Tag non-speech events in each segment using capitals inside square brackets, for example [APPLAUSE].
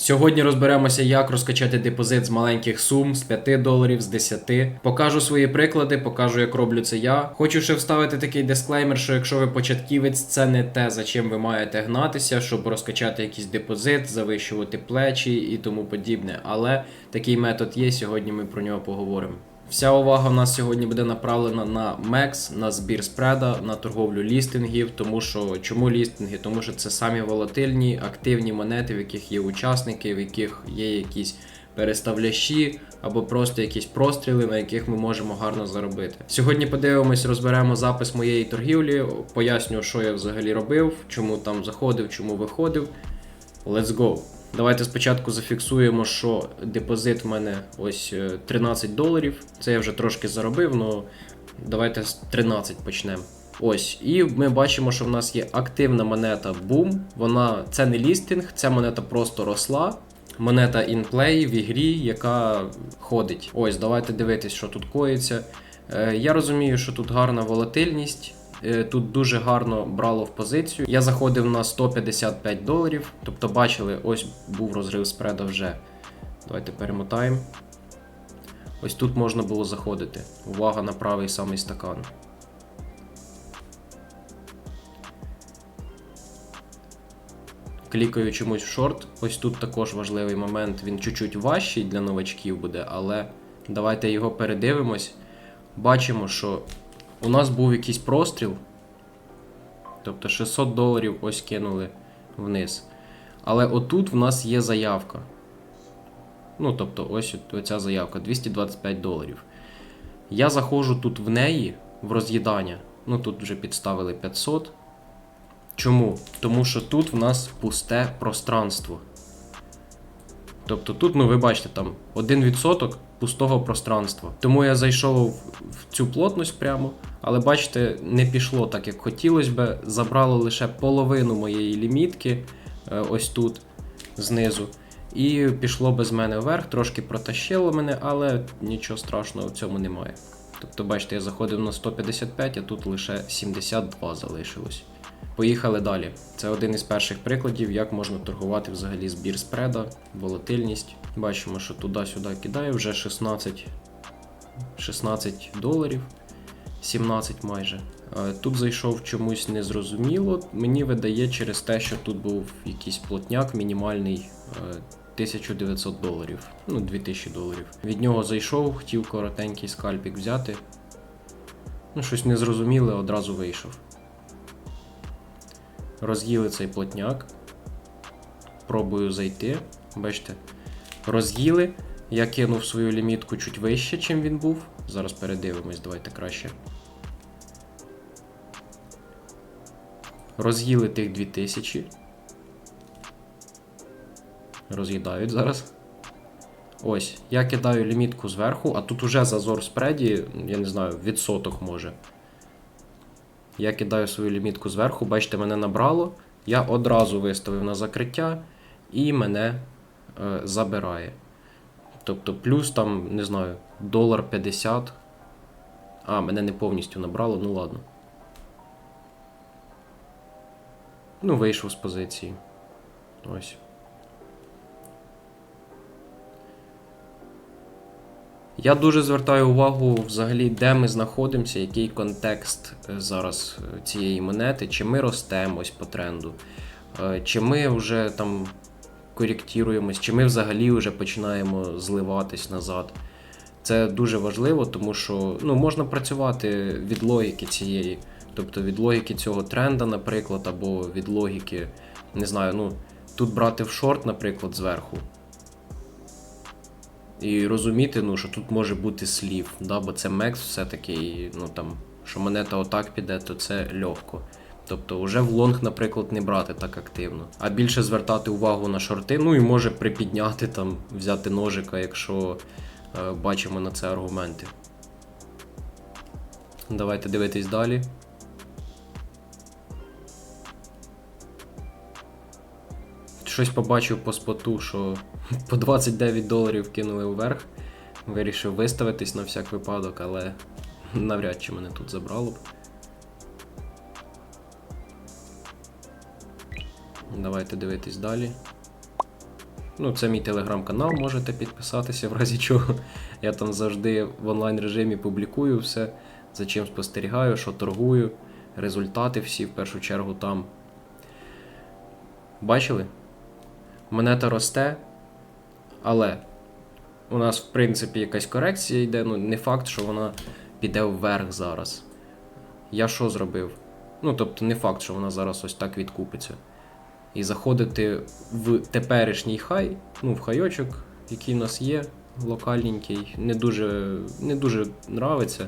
Сьогодні розберемося, як розкачати депозит з маленьких сум, з 5 доларів, з 10. Покажу свої приклади, покажу, як роблю це я. Хочу ще вставити такий дисклеймер, що якщо ви початківець, це не те, за чим ви маєте гнатися, щоб розкачати якийсь депозит, завищувати плечі і тому подібне. Але такий метод є. Сьогодні ми про нього поговоримо. Вся увага в нас сьогодні буде направлена на MEX, на збір спреда, на торговлю лістингів. Тому що чому лістинги? Тому що це самі волатильні, активні монети, в яких є учасники, в яких є якісь переставлящі або просто якісь простріли, на яких ми можемо гарно заробити. Сьогодні подивимось, розберемо запис моєї торгівлі, поясню, що я взагалі робив, чому там заходив, чому виходив. Let's go! Давайте спочатку зафіксуємо, що депозит в мене ось е, 13 доларів. Це я вже трошки заробив, але давайте з 13 почнемо. Ось, і ми бачимо, що в нас є активна монета Boom. Вона це не лістинг, ця монета просто росла. Монета play в ігрі, яка ходить. Ось, давайте дивитись, що тут коїться. Е, я розумію, що тут гарна волатильність. Е, Тут дуже гарно брало в позицію. Я заходив на 155 доларів. Тобто, бачили, ось був розрив спреда вже. Давайте перемотаємо. Ось тут можна було заходити. Увага на правий самий стакан. Клікаю чомусь в шорт. Ось тут також важливий момент. Він чуть-чуть важчий для новачків буде, але давайте його передивимось. Бачимо, що у нас був якийсь простріл. Тобто 600 доларів ось кинули вниз. Але отут в нас є заявка. Ну, тобто, ось оця заявка 225 доларів. Я заходжу тут в неї, в роз'їдання. Ну тут вже підставили 500. Чому? Тому що тут в нас пусте пространство. Тобто тут, ну ви бачите, там 1% пустого пространства. Тому я зайшов в цю плотність прямо, але бачите, не пішло так, як хотілося би. Забрало лише половину моєї лімітки, е, ось тут, знизу. І пішло без мене вверх, трошки протащило мене, але нічого страшного в цьому немає. Тобто, бачите, я заходив на 155, а тут лише 72 залишилось. Поїхали далі. Це один із перших прикладів, як можна торгувати взагалі збір спреда, волатильність. Бачимо, що туди-сюди кидає вже 16, 16 доларів, 17 майже. Е, Тут зайшов чомусь незрозуміло. Мені видає через те, що тут був якийсь плотняк мінімальний е, 1900 доларів, ну 2000 доларів. Від нього зайшов, хотів коротенький скальпік взяти. Ну, щось незрозуміле, одразу вийшов. Роз'їли цей плотняк. Пробую зайти. Бачите, роз'їли. Я кинув свою лімітку чуть вище, чим він був. Зараз передивимось, давайте краще. Роз'їли тих 2000. Роз'їдають зараз. Ось, я кидаю лімітку зверху, а тут уже зазор спреді, я не знаю, відсоток може. Я кидаю свою лімітку зверху, бачите, мене набрало. Я одразу виставив на закриття і мене е, забирає. Тобто, плюс там, не знаю, долар 50. А, мене не повністю набрало, ну ладно. Ну, вийшов з позиції. Ось. Я дуже звертаю увагу взагалі, де ми знаходимося, який контекст е, зараз е, цієї монети, чи ми ростемо ось по тренду, е, чи ми вже там коректуємось, чи ми взагалі вже починаємо зливатись назад. Це дуже важливо, тому що ну, можна працювати від логіки цієї, тобто від логіки цього тренда, наприклад, або від логіки, не знаю, ну тут брати в шорт, наприклад, зверху. І розуміти, ну, що тут може бути слів, да? бо це мекс все-таки, і, ну там, що монета отак піде, то це легко. Тобто вже в лонг, наприклад, не брати так активно, а більше звертати увагу на шорти, ну і може припідняти там, взяти ножика, якщо е, бачимо на це аргументи. Давайте дивитись далі. Щось побачив по споту, що по 29 доларів кинули вверх. Вирішив виставитись на всяк випадок, але навряд чи мене тут забрало б. Давайте дивитись далі. Ну, це мій телеграм-канал, можете підписатися в разі чого. Я там завжди в онлайн режимі публікую все, за чим спостерігаю, що торгую, результати всі в першу чергу там. Бачили? Монета росте, але у нас, в принципі, якась корекція йде. Ну, не факт, що вона піде вверх зараз. Я що зробив? Ну, тобто, не факт, що вона зараз ось так відкупиться. І заходити в теперішній хай, ну, в хайочок, який у нас є, локальненький, не дуже, не дуже нравиться.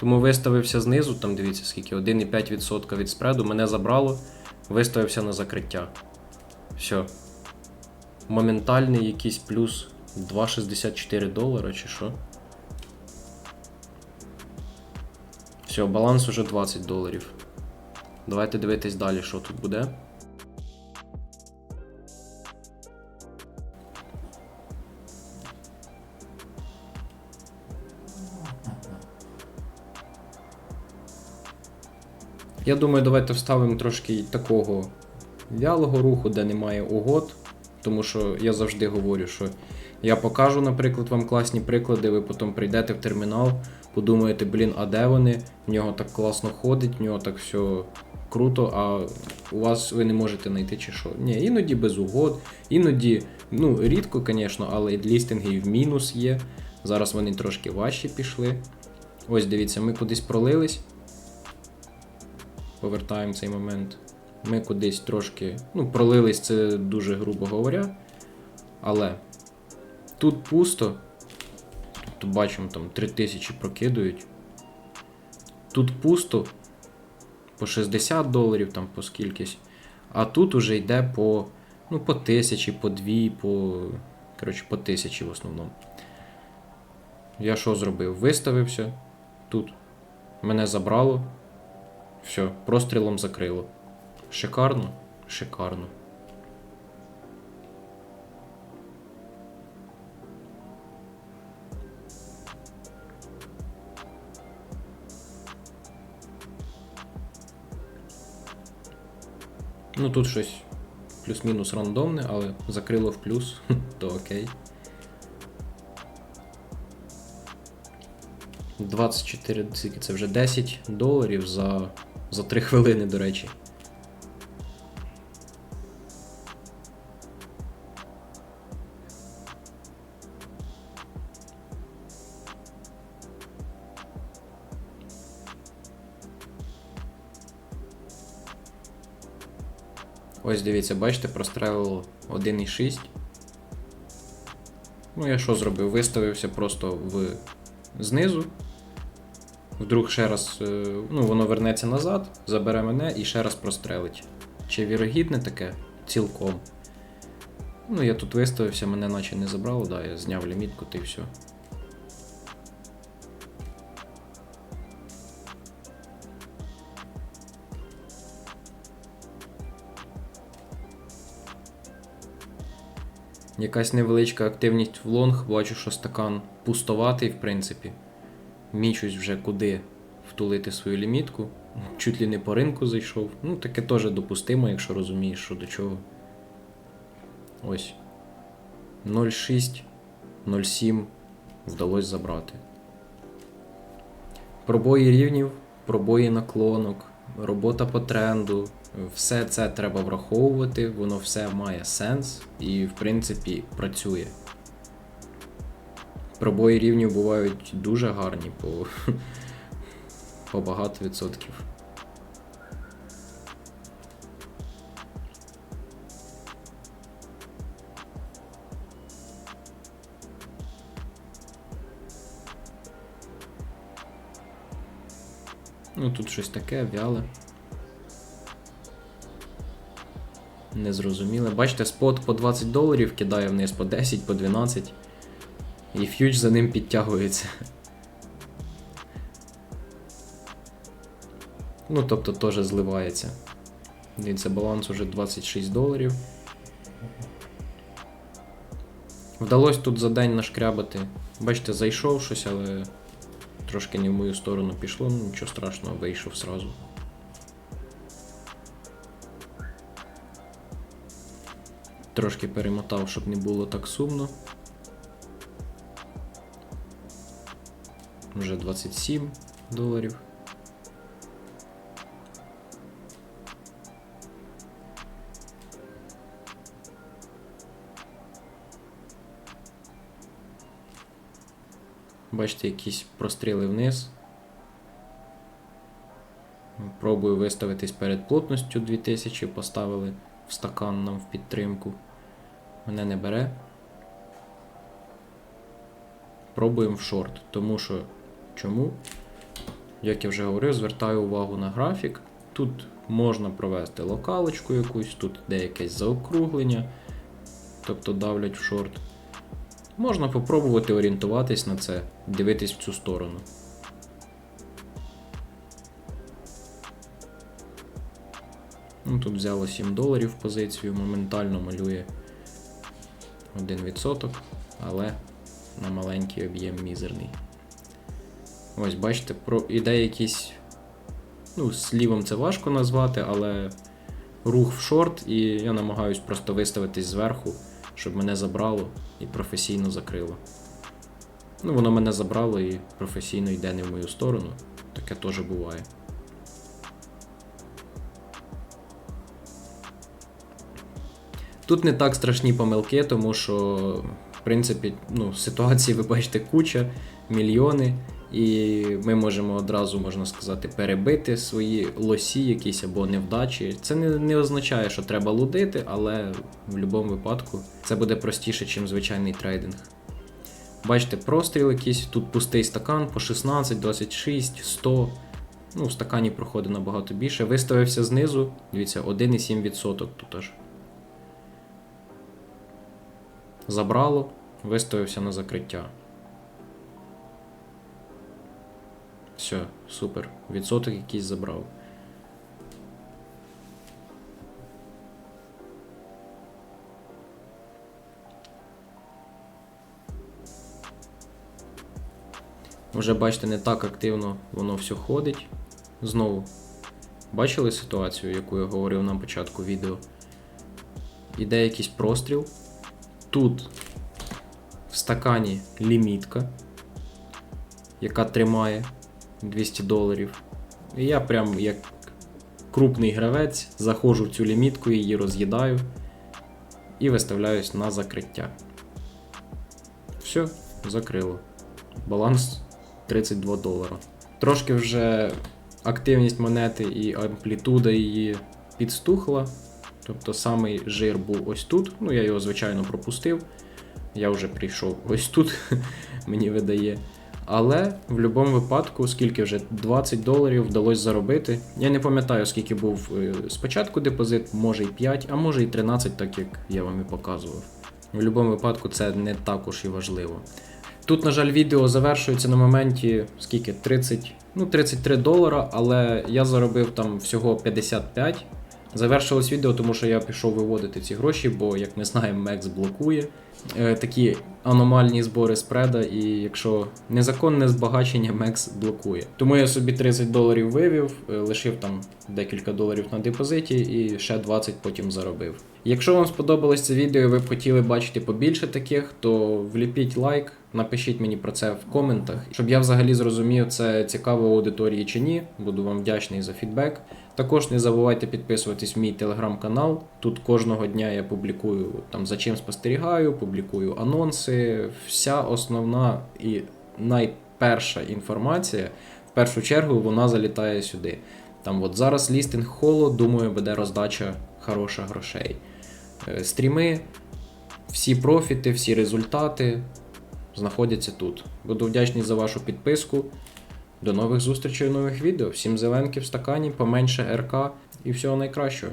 Тому виставився знизу, там дивіться, скільки 1,5% від спреду, мене забрало, виставився на закриття. Все. Моментальний якийсь плюс 2,64 долара чи що. Все, баланс уже 20 доларів. Давайте дивитись далі, що тут буде. Я думаю, давайте вставимо трошки такого вялого руху, де немає угод. Тому що я завжди говорю, що я покажу, наприклад, вам класні приклади, ви потім прийдете в термінал, подумаєте, блін, а де вони? В нього так класно ходить, в нього так все круто, а у вас ви не можете знайти чи що. Ні, іноді без угод, іноді, ну, рідко, звісно, але лістинги в мінус є. Зараз вони трошки важчі пішли. Ось дивіться, ми кудись пролились. Повертаємо цей момент. Ми кудись трошки. Ну, пролились це дуже грубо говоря. Але тут пусто. Тобто бачимо, там 3000 прокидують. Тут пусто. По 60 доларів, там по скількись. А тут уже йде по. Ну, по тисячі, по дві, по. Коротше, по тисячі в основному. Я що зробив? Виставився тут. Мене забрало. Все, прострілом закрило. Шикарно? Шикарно. Ну тут щось плюс-мінус рандомне, але закрило в плюс, [LAUGHS] то окей. 24, скільки це вже 10 доларів за, за 3 [LAUGHS] хвилини, до речі. Ось дивіться, бачите, прострелило 1,6. Ну, я що зробив? Виставився просто в знизу. Вдруг ще раз, е, ну, воно вернеться назад, забере мене і ще раз прострелить. Чи вірогідне таке? Цілком. Ну, я тут виставився, мене наче не забрало, да, я зняв лімітку, та все. Якась невеличка активність в лонг, бачу, що стакан пустоватий, в принципі. Мічусь вже куди втулити свою лімітку. Чуть ли не по ринку зайшов. Ну, таке теж допустимо, якщо розумієш, що до чого. Ось. 0,6, 0,7 вдалося забрати. Пробої рівнів, пробої наклонок, робота по тренду. Все це треба враховувати, воно все має сенс і, в принципі, працює. Пробої рівнів бувають дуже гарні по, [LAUGHS] по багато відсотків. Ну тут щось таке, вяле. Незрозуміле. Бачите, спот по 20 доларів кидає вниз по 10, по 12. І фьюч за ним підтягується. Ну, тобто теж зливається. Дивіться, баланс уже 26 доларів. Вдалося тут за день нашкрябати. Бачите, зайшов щось, але трошки не в мою сторону пішло, ну нічого страшного, вийшов сразу. Трошки перемотав, щоб не було так сумно. Вже 27 доларів. Бачите, якісь простріли вниз. Пробую виставитись перед плотністю 2000, поставили в стакан нам в підтримку. Мене не бере. Пробуємо в шорт, тому що чому? Як я вже говорив, звертаю увагу на графік. Тут можна провести локалочку якусь, тут де якесь заокруглення, тобто давлять в шорт. Можна попробувати орієнтуватись на це, дивитись в цю сторону. Ну, тут взяло 7 доларів позицію, моментально малює 1%, але на маленький об'єм мізерний. Ось, бачите, про... іде якийсь. Ну, слівом це важко назвати, але рух в шорт, і я намагаюсь просто виставитись зверху, щоб мене забрало і професійно закрило. Ну, воно мене забрало і професійно йде не в мою сторону. Таке теж буває. Тут не так страшні помилки, тому що, в принципі, ну, ситуації ви бачите куча, мільйони, і ми можемо одразу, можна сказати, перебити свої лосі якісь або невдачі. Це не, не означає, що треба лудити, але в будь-якому випадку це буде простіше, ніж звичайний трейдинг. Бачите, простріл якийсь, тут пустий стакан по 16, 26, 100. Ну, в стакані проходить набагато більше. Виставився знизу, дивіться, 1,7% тут аж. Забрало, виставився на закриття. Все, супер. Відсоток якийсь забрав. Вже бачите, не так активно воно все ходить. Знову. Бачили ситуацію, яку я говорив на початку відео? Іде якийсь простріл. Тут в стакані лімітка, яка тримає 200 доларів. І я прям як крупний гравець заходжу в цю лімітку, її роз'їдаю і виставляюсь на закриття. Все, закрило. Баланс 32 долара. Трошки вже активність монети і амплітуда її підстухла. Тобто самий жир був ось тут. Ну, я його, звичайно, пропустив. Я вже прийшов ось тут, [LAUGHS] мені видає. Але в будь-якому випадку, скільки вже 20 доларів вдалося заробити. Я не пам'ятаю, скільки був е, спочатку депозит, може і 5, а може і 13, так як я вам і показував. В будь-якому випадку це не також і важливо. Тут, на жаль, відео завершується на моменті скільки? 30, ну 33 долара, але я заробив там всього 55. Завершилось відео, тому що я пішов виводити ці гроші, бо, як ми знаємо, Мекс блокує е, такі аномальні збори спреда, і якщо незаконне збагачення, Мекс блокує. Тому я собі 30 доларів вивів, е, лишив там декілька доларів на депозиті і ще 20 потім заробив. Якщо вам сподобалось це відео і ви б хотіли бачити побільше таких, то вліпіть лайк, напишіть мені про це в коментах, щоб я взагалі зрозумів, це цікаво аудиторії чи ні. Буду вам вдячний за фідбек. Також не забувайте підписуватись в мій телеграм-канал. Тут кожного дня я публікую там за чим спостерігаю, публікую анонси. Вся основна і найперша інформація, в першу чергу, вона залітає сюди. Там от зараз лістинг холо, думаю, буде роздача хороша грошей. Е, Стріми, всі профіти, всі результати знаходяться тут. Буду вдячний за вашу підписку. До нових зустрічей нових відео. Всім зеленки в стакані, поменше РК і всього найкращого.